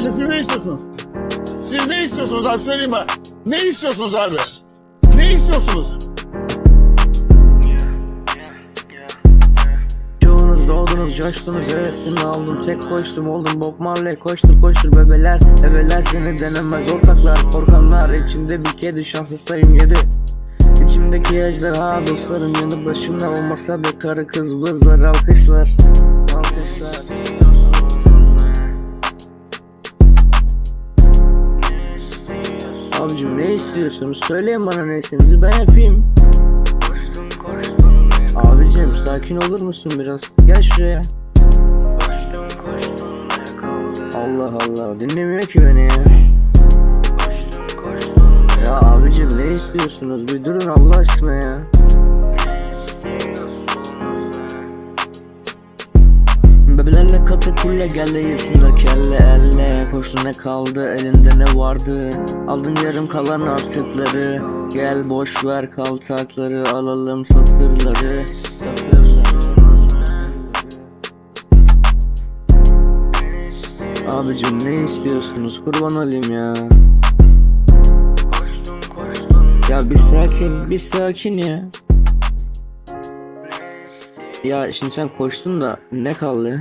Abiciğim siz ne istiyorsunuz? Siz ne istiyorsunuz abi söyleyeyim bana. Ne istiyorsunuz abi? Ne istiyorsunuz? Çoğunuz doğdunuz, coştunuz, hevesini aldım Tek koştum oldum Bob Marley Koştur koştur bebeler, bebeler seni denemez Ortaklar, korkanlar, içinde bir kedi Şanssız sayım yedi İçimdeki ejderha dostlarım yanı başımda Olmasa da karı kız vızlar alkışlar Alkışlar Abicim ne istiyorsunuz? Söyleyin bana ne istediğinizi ben yapayım Abicim sakin olur musun biraz? Gel şuraya. Allah Allah dinlemiyor ki beni ya. Ya abicim ne istiyorsunuz? Bir durun Allah aşkına ya. Bebelerle katakulle geldi yesinler kelle elle. Koştu ne kaldı elinde ne vardı? Aldın yarım kalan artıkları. Gel boş ver kaltakları Alalım satırları Satırları. Abicim ne istiyorsunuz? Kurban olayım ya. Ya bir sakin bir sakin ya. Ya şimdi sen koştun da ne kaldı?